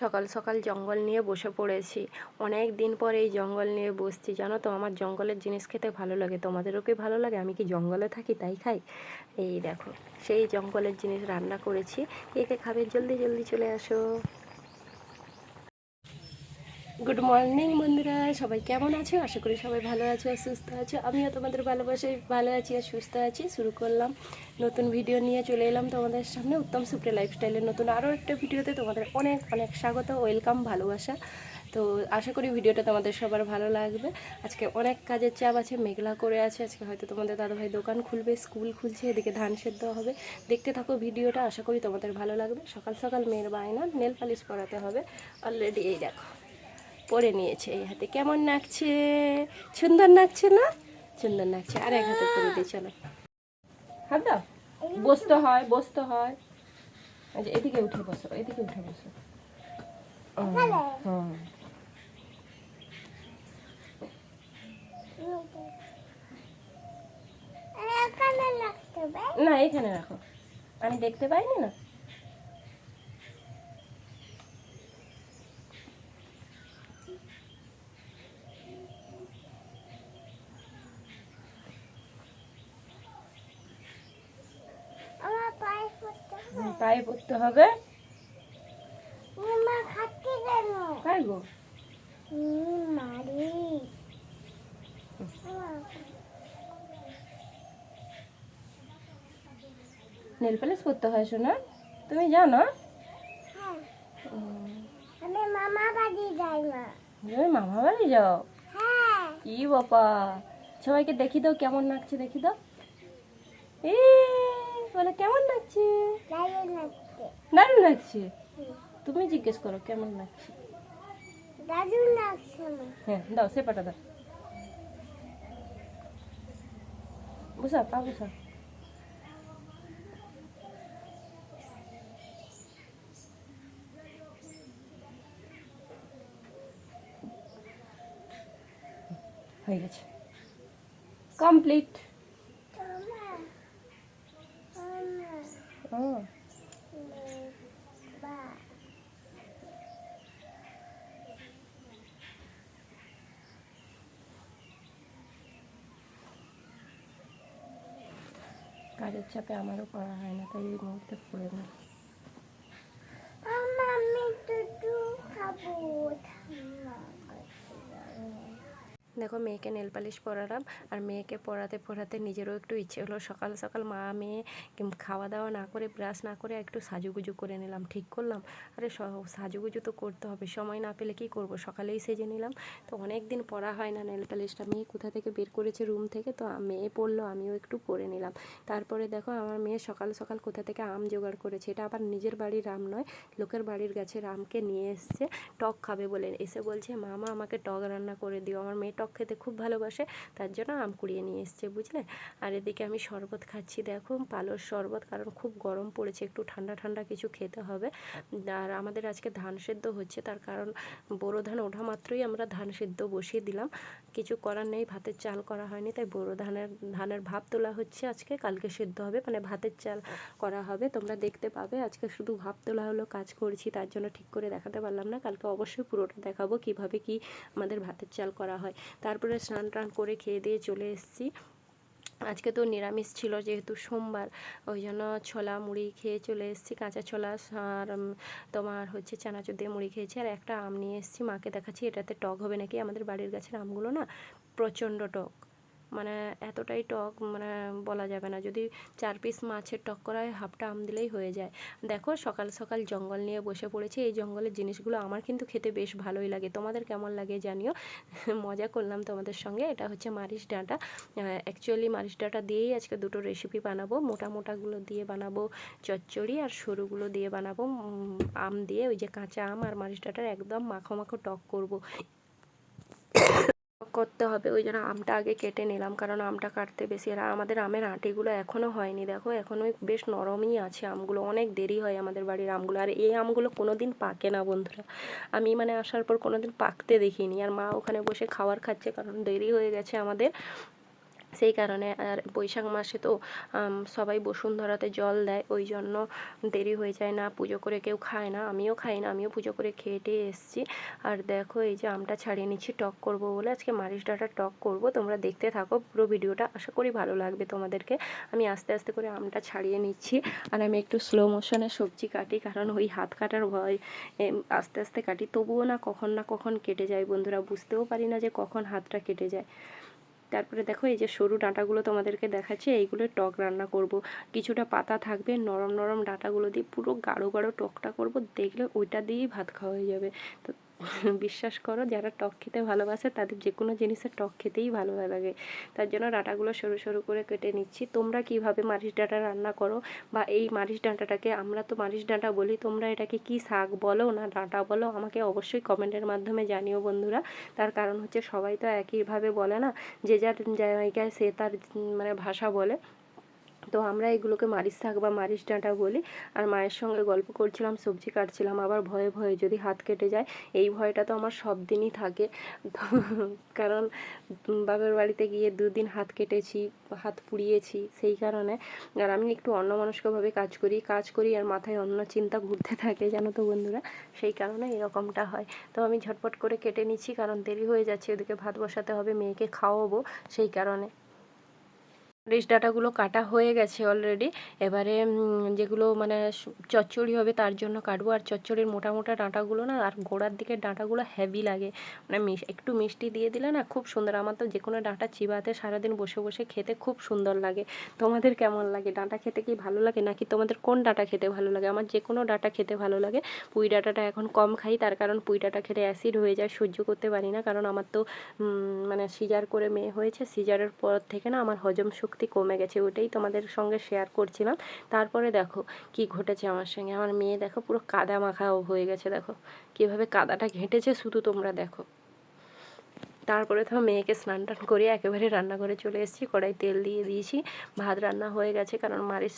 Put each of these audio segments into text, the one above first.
সকাল সকাল জঙ্গল নিয়ে বসে পড়েছি। অনেক দিন পর এই জঙ্গল নিয়ে বসছি। জানো তো, আমার জঙ্গলের জিনিস খেতে ভালো লাগে। তোমাদেরও কি ভালো লাগে? আমি কি জঙ্গলে থাকি, তাই খাই? এই দেখো, সেই জঙ্গলের জিনিস রান্না করেছি। কে কে খাবে? জলদি জলদি চলে আসো। গুড মর্নিং বন্ধুরা। সবাই কেমন আছো? আশা করি সবাই ভালো আছো আর সুস্থ আছো। আমিও তোমাদের ভালোবাসায় ভালো আছি আর সুস্থ আছি। শুরু করলাম নতুন ভিডিও নিয়ে চলে এলাম তোমাদের সামনে উত্তম সুপ্রিয় লাইফস্টাইলের নতুন আরও একটা ভিডিওতে তোমাদের অনেক অনেক স্বাগত ওয়েলকাম ভালোবাসা। তো আশা করি ভিডিওটা তোমাদের সবার ভালো লাগবে। আজকে অনেক কাজের চাপ আছে, মেঘলা করে আছে। আজকে হয়তো তোমাদের দাদাভাই দোকান খুলবে স্কুল খুলছে, এদিকে ধান সেদ্ধ হবে। দেখতে থাকো ভিডিওটা আশা করি তোমাদের ভালো লাগবে। সকাল সকাল মেয়ের বায়না নেল পালিশ করাতে হবে। অলরেডি এই দেখো। পরে নিয়েছে এই হাতে। কেমন নাকছে? সুন্দর নাকছে না? সুন্দর নাকছে। আর এক হাতে করে দিয়ে চলো। হাত দাও। বসতে হয় বসতে হয়। আচ্ছা এদিকে উঠে বসো এদিকে উঠে বসো। না এখানে রাখো। আমি দেখতে পাইনি না আমার পায়ে পড়তে হয় হবে খাচ্ছে গো। নেল পালিশ করতে হয় শোনা তুমি জানো? হ্যাঁ। আমি মামা বাড়ি যাই না তুমি মামা বাড়ি যাও? হ্যাঁ। কি বাবা সবাইকে দেখি দাও কেমন লাগছে দেখি দাও। এ বলে কেমন লাগছে? দারুণ লাগছে। তুমি জিজ্ঞেস করো কেমন লাগছে? নাচছে না হ্যাঁ দাও সে পাটা দাও। বুঝা পা বুঝা হয়ে গেছে। কমপ্লিট মামা মামা ও বা কাজের চাপে আমারও করা হয় না তাই এই মুহূর্তে করে না মামা আমি দুধু খাব ঠান্ডা করতে যাব। দেখো মেয়েকে নেল পালিশ পরালাম, আর মেয়েকে পড়াতে পড়াতে নিজেরও একটু ইচ্ছে হলো সকাল সকাল মা, মেয়ে খাওয়া দাওয়া না করে, ব্রাশ না করে একটু সাজুগুজু করে নিলাম, ঠিক করলাম। আরে সাজুগুজু তো করতে হবে, সময় না পেলে কি করব? সকালেই সেজে নিলাম। তো অনেক দিন পরা হয় না নেল পালিশটা, মেয়ে কোথা থেকে বের করেছে রুম থেকে? তো মেয়ে পড়ল, আমিও একটু পরে নিলাম। তারপরে দেখো আমার মেয়ে সকাল সকাল কোথা থেকে আম জোগাড় করেছে, এটা আবার নিজের বাড়ির আম নয়, লোকের বাড়ির গাছের আমকে নিয়ে এসছে, টক খাবে বলে। এসে বলছে, মামা, আমাকে টক রান্না করে দিও। আমার মেয়ে টক খেতে খুব ভালোবাসে, তার জন্য আম কুড়িয়ে নিয়ে এসছে, বুঝলে? আর এদিকে আমি শরবত খাচ্ছি, দেখো, পালোর শরবত, কারণ খুব গরম পড়েছে, একটু ঠান্ডা ঠান্ডা কিছু খেতে হবে। আর আমাদের আজকে ধান সেদ্ধ হচ্ছে, তার কারণ বোরো ধান ওঠা মাত্রই আমরা ধান সেদ্ধ বসিয়ে দিলাম। কিছু করার নেই, ভাতের চাল করা হয়নি, তাই বোরো ধানের ধানের ভাব তোলা হচ্ছে আজকে, কালকে সেদ্ধ হবে মানে ভাতের চাল করা হবে, তোমরা দেখতে পাবে। আজকে শুধু ভাব তোলা হলো, কাজ করছি, তার জন্য ঠিক করে দেখাতে পারলাম না, কালকে অবশ্যই পুরোটা দেখাবো, কীভাবে কি আমাদের ভাতের চাল করা হয়। তারপরে স্নান টান করে খেয়ে দিয়ে চলে এসেছি। আজকে তো নিরামিষ ছিল যেহেতু সোমবার, ওই জন্য ছোলা, মুড়ি খেয়ে চলে এসেছি, কাঁচা ছোলা আর তোমার হচ্ছে চানাচুর দিয়ে মুড়ি খেয়েছি আর একটা আম নিয়ে এসেছি। মাকে দেখাচ্ছি, এটাতে টক হবে নাকি? আমাদের বাড়ির গাছের আমগুলো না প্রচণ্ড টক। মানে এতটাই টক মানে বলা যাবে না। যদি চার পিস মাছের টক করা হয়, হাফটা আম দিলেই হয়ে যায়। দেখো, সকাল সকাল জঙ্গল নিয়ে বসে পড়েছি। এই জঙ্গলের জিনিসগুলো আমার কিন্তু খেতে বেশ ভালোই লাগে। তোমাদের কেমন লাগে জানিও? মজা করলাম তোমাদের সঙ্গে। এটা হচ্ছে মারিচ ডাঁটা। অ্যাকচুয়ালি মারিচ ডাঁটা দিয়েই আজকে দুটো রেসিপি বানাবো। মোটা মোটাগুলো দিয়ে বানাবো, চচ্চড়ি আর সরুগুলো দিয়ে বানাবো। আম দিয়ে ওই যে কাঁচা আম আর মারিচ ডাঁটার একদম মাখো মাখো টক করব। করতে হবে, ওই জন্য আমটা আগে কেটে নিলাম, কারণ আমটা কাটতে বেশি আর আমাদের আমের আঁটিগুলো এখনও হয়নি, দেখো এখনও বেশ নরমই আছে আমগুলো, অনেক দেরি হয় আমাদের বাড়ির আমগুলো, আর এই আমগুলো কোনো দিন পাকে না বন্ধুরা। আমি মানে আসার পর কোনো দিন পাকতে দেখিনি, আর মা ওখানে বসে খাওয়ার খাচ্ছে, কারণ দেরি হয়ে গেছে আমাদের। সেই কারণে আর বৈশাখ মাসে তো সবাই বসুন্ধরাতে জল দেয়, ওই জন্য দেরি হয়ে যায় না, পুজো করে কেউ খায় না, আমিও খাই না, আমিও পুজো করে খেয়ে টেয়ে এসেছি। আর দেখো এই যে আমটা ছাড়িয়ে নিচ্ছি টক করব বলে, আজকে মারিচ ডাঁটা টক করব, তোমরা দেখতে থাকো, পুরো ভিডিওটা, আশা করি ভালো লাগবে তোমাদেরকে। আমি আস্তে আস্তে করে আমটা ছাড়িয়ে নিচ্ছি, আর আমি একটু স্লো মোশনে সবজি কাটি, কারণ ওই হাত কাটার ভয় আস্তে আস্তে কাটি, তবুও না কখন না কখন কেটে যায়, বন্ধুরা, বুঝতেও পারি না যে কখন হাতটা কেটে যায়। তারপরে দেখো এই যে সরু ডাঁটাগুলো তোমাদেরকে দেখাচ্ছি, এইগুলো টক রান্না করব। কিছুটা পাতা থাকবে, নরম নরম ডাঁটাগুলো দিয়ে পুরো গাঢ় গাঢ় টকটা করব, দেখলে ওইটা দিয়েই ভাত খাওয়া হয়ে যাবে। তো বিশ্বাস করো, যারা টক খেতে ভালোবাসে তাদের যে কোনো জিনিসের টক খেতেই ভালো লাগে। তার জন্য ডাঁটাগুলো সরু সরু করে কেটে নিচ্ছি। তোমরা কীভাবে মারিচ ডাঁটা রান্না করো বা এই মারিচ ডাঁটাটাকে, আমরা তো মারিচ ডাঁটা বলি, তোমরা এটাকে কি শাক বলো না ডাঁটা বলো, আমাকে অবশ্যই কমেন্টের মাধ্যমে জানিও বন্ধুরা। তার কারণ হচ্ছে সবাই তো একইভাবে বলে না, যে যার জায়গায় সে তার মানে ভাষা বলে। তো আমরা এগুলোকে মারিচ শাক বা মারিচ ডাঁটা বলি। আর মায়ের সঙ্গে গল্প করছিলাম, সবজি কাটছিলাম, আবার ভয়ে ভয়ে যদি হাত কেটে যায়, এই ভয়টা তো আমার সব দিনই থাকে। কারণ বাবার বাড়িতে গিয়ে দুদিন হাত কেটেছি, হাত পুড়িয়েছি সেই কারণে। আর আমি একটু অন্যমনস্কভাবে কাজ করি কাজ করি আর মাথায় অন্য চিন্তা ঘুরতে থাকে, জানো তো বন্ধুরা? সেই কারণে এরকমটা হয়। তো আমি ঝটপট করে কেটে নিচ্ছি কারণ দেরি হয়ে যাচ্ছে, ওদিকে ভাত বসাতে হবে, মেয়েকে খাওয়াবো সেই কারণে। রিচ ডাঁটাগুলো কাটা হয়ে গেছে অলরেডি এবারে যেগুলো মানে চচ্চড়ি হবে তার জন্য কাটবো। আর চচ্চড়ির মোটা মোটা ডাঁটাগুলো না, আর গোড়ার দিকের ডাঁটাগুলো হেভি লাগে। মানে একটু মিষ্টি দিয়ে দিলে না খুব সুন্দর। আমার তো যে কোনো ডাঁটা চিবাতে সারাদিন বসে বসে খেতে খুব সুন্দর লাগে। তোমাদের কেমন লাগে? ডাঁটা খেতে কি ভালো লাগে? নাকি তোমাদের কোন ডাঁটা খেতে ভালো লাগে? আমার যে কোনো ডাঁটা খেতে ভালো লাগে। পুঁই ডাঁটাটা এখন কম খাই, তার কারণ পুঁই ডাঁটা খেলে অ্যাসিড হয়ে যায়, সহ্য করতে পারি না। কারণ আমার তো মানে সিজার করে মেয়ে হয়েছে। সিজারের পর থেকে না আমার হজম শক্তি কমে গেছে ওটাই তোমাদের সঙ্গে শেয়ার করছিলাম। তারপরে দেখো কি ঘটেছে আমার সঙ্গে। আমার মেয়ে দেখো পুরো কাদা মাখাও হয়ে গেছে, দেখো। কীভাবে কাদাটা ঘেঁটেছে শুধু তোমরা দেখো। তারপরে তো মেয়েকে স্নান টান করে একেবারে রান্নাঘরে চলে এসেছি। কড়াই তেল দিয়ে দিয়েছি। ভাত রান্না হয়ে গেছে কারণ মারিচ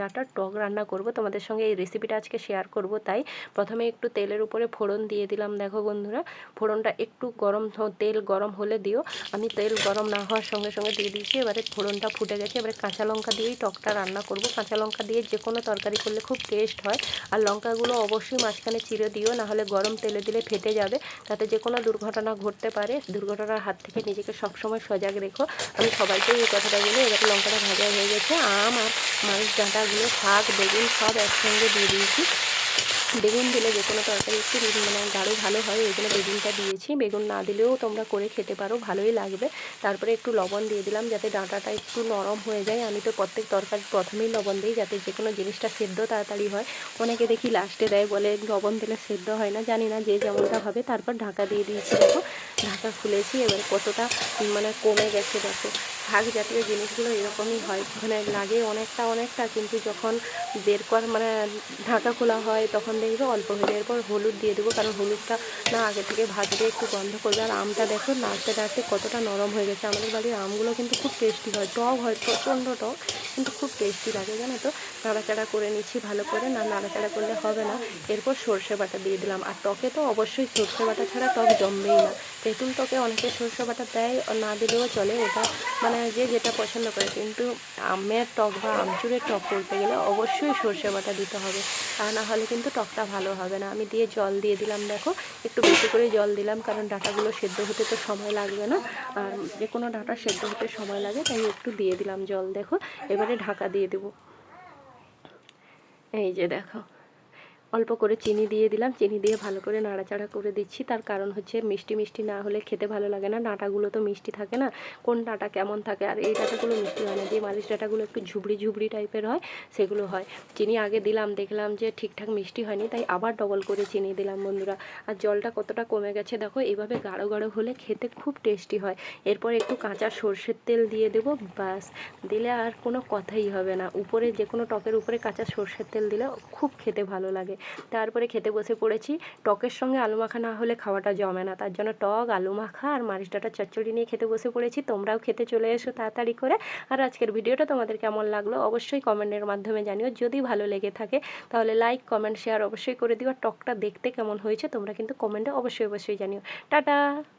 ডাঁটার টক রান্না করব। তোমাদের সঙ্গে এই রেসিপিটা আজকে শেয়ার করব তাই। প্রথমে একটু তেলের উপরে ফোড়ন দিয়ে দিলাম। দেখো বন্ধুরা, ফোড়নটা একটু গরম তেল গরম হলে দিও। আমি তেল গরম না হওয়ার সঙ্গে সঙ্গে দিয়ে দিয়েছি। এবারে ফোড়নটা ফুটে গেছে। এবারে কাঁচা লঙ্কা দিয়েই টকটা রান্না করব। কাঁচা লঙ্কা দিয়ে যে কোনো তরকারি করলে খুব টেস্ট হয়। আর লঙ্কাগুলো অবশ্যই মাঝখানে চিড়ে দিও না হলে গরম তেলে দিলে ফেটে যাবে। তাতে যে কোনো দুর্ঘটনা ঘটতে পারে। দুর্ঘটনার হাত থেকে নিজেকে সবসময় সজাগ রেখো। আমি সবাইকে এই কথাটা বলি এবার লঙ্কাটা ভাজা হয়ে গেছে। আম আর মাছ ডাঁটাগুলো, শাক, বেগুন সব একসঙ্গে দিয়ে দিয়েছি। বেগুন দিলে যে কোনো তরকারি একটু মানে গাঢ় ভালো হয়, ওই জন্য বেগুনটা দিয়েছি। বেগুন না দিলেও তোমরা করে খেতে পারো, ভালোই লাগবে। তারপরে একটু লবণ দিয়ে দিলাম যাতে ডাঁটাটা একটু নরম হয়ে যায়। আমি তো প্রত্যেক তরকারি প্রথমেই লবণ দিই যাতে যে কোনো জিনিসটা সেদ্ধ তাড়াতাড়ি হয়। অনেকে দেখি লাস্টে দেয়, বলে লবণ দিলে সেদ্ধ হয় না, জানি না যে যেমনটা হবে। তারপর ঢাকা দিয়ে দিয়েছি, দেখো। ঢাকা খুলেছি, এবার কতটা মানে কমে গেছে, দেখো। শাক জাতীয় জিনিসগুলো এরকমই হয়। মানে লাগে অনেকটা অনেকটা। কিন্তু যখন বের কর মানে ঢাকা খোলা হয়, তখন দেখবে অল্প হয়ে এরপর হলুদ দিয়ে দেবো। কারণ হলুদটা না আগে থেকে ভাজলে একটু গন্ধ করবে। আর আমটা দেখো, নাড়তে নাড়তে কতটা নরম হয়ে গেছে। আমাদের বাড়ির আমগুলো কিন্তু খুব টেস্টি হয়। টক হয়, প্রচণ্ড টক, কিন্তু খুব টেস্টি লাগে, জানো তো? নাড়াচাড়া করে নিচ্ছি ভালো করে। না, নাড়াচাড়া করলে হবে না। এরপর সর্ষে বাটা দিয়ে দিলাম। আর টকে তো অবশ্যই সর্ষে বাটা ছাড়া টক জমবেই না। তেঁতুল টকে অনেকে সর্ষে বাটা দেয় না দিলেও চলে ওটা মানে যে যেটা পছন্দ করে, কিন্তু আমের টক বা আমচুরের টক করতে গেলে অবশ্যই সর্ষে বাটা দিতে হবে। তা না হলে কিন্তু টকটা ভালো হবে না। আমি দিয়ে জল দিয়ে দিলাম, দেখো। একটু বেশি করে জল দিলাম, কারণ ডাটাগুলো সেদ্ধ হতে তো সময় লাগবে না। আর যে কোনো ডাটা সেদ্ধ হতে সময় লাগে, তাই একটু দিয়ে দিলাম জল, দেখো। এবারে ঢাকা দিয়ে দেবো। এই যে, দেখো। অল্প করে চিনি দিয়ে দিলাম। চিনি দিয়ে ভালো করে নাড়াচাড়া করে দিচ্ছি। তার কারণ হচ্ছে মিষ্টি মিষ্টি না হলে খেতে ভালো লাগে না। ডাঁটাগুলো তো মিষ্টি থাকে না। কোন ডাঁটা কেমন থাকে? আর এই ডাঁটাগুলো মিষ্টি হয় না। যে মালিশ ডাঁটাগুলো একটু ঝুবড়ি ঝুবড়ি টাইপের হয়, সেগুলো হয়। চিনি আগে দিলাম, দেখলাম যে ঠিকঠাক মিষ্টি হয়নি, তাই আবার ডবল করে চিনি দিলাম বন্ধুরা। আর জলটা কতটা কমে গেছে দেখো এভাবে গাঢ় গাঢ় হলে খেতে খুব টেস্টি হয়। এরপর একটু কাঁচা সর্ষের তেল দিয়ে দেবো, ব্যাস। দিলে আর কোনো কথাই হবে না। উপরে যে কোনো টকের উপরে কাঁচা সর্ষের তেল দিলে খুব খেতে ভালো লাগে। তারপরে খেতে বসে পড়েছি। টকের সঙ্গে আলু মাখা না হলে খাওয়াটা জমে না। তার জন্য টক, আলু মাখা আর মারিচ ডাটার চচ্চড়ি নিয়ে খেতে বসে পড়েছি। তোমরাও খেতে চলে এসো তাড়াতাড়ি করে। আর আজকের ভিডিওটা তোমাদের কেমন লাগল অবশ্যই কমেন্টের মাধ্যমে জানিও। যদি ভালো লেগে থাকে তাহলে লাইক, কমেন্ট, শেয়ার অবশ্যই করে দিও। আর টকটা দেখতে কেমন হয়েছে তোমরা কিন্তু কমেন্টে অবশ্যই অবশ্যই জানিও। টাটা!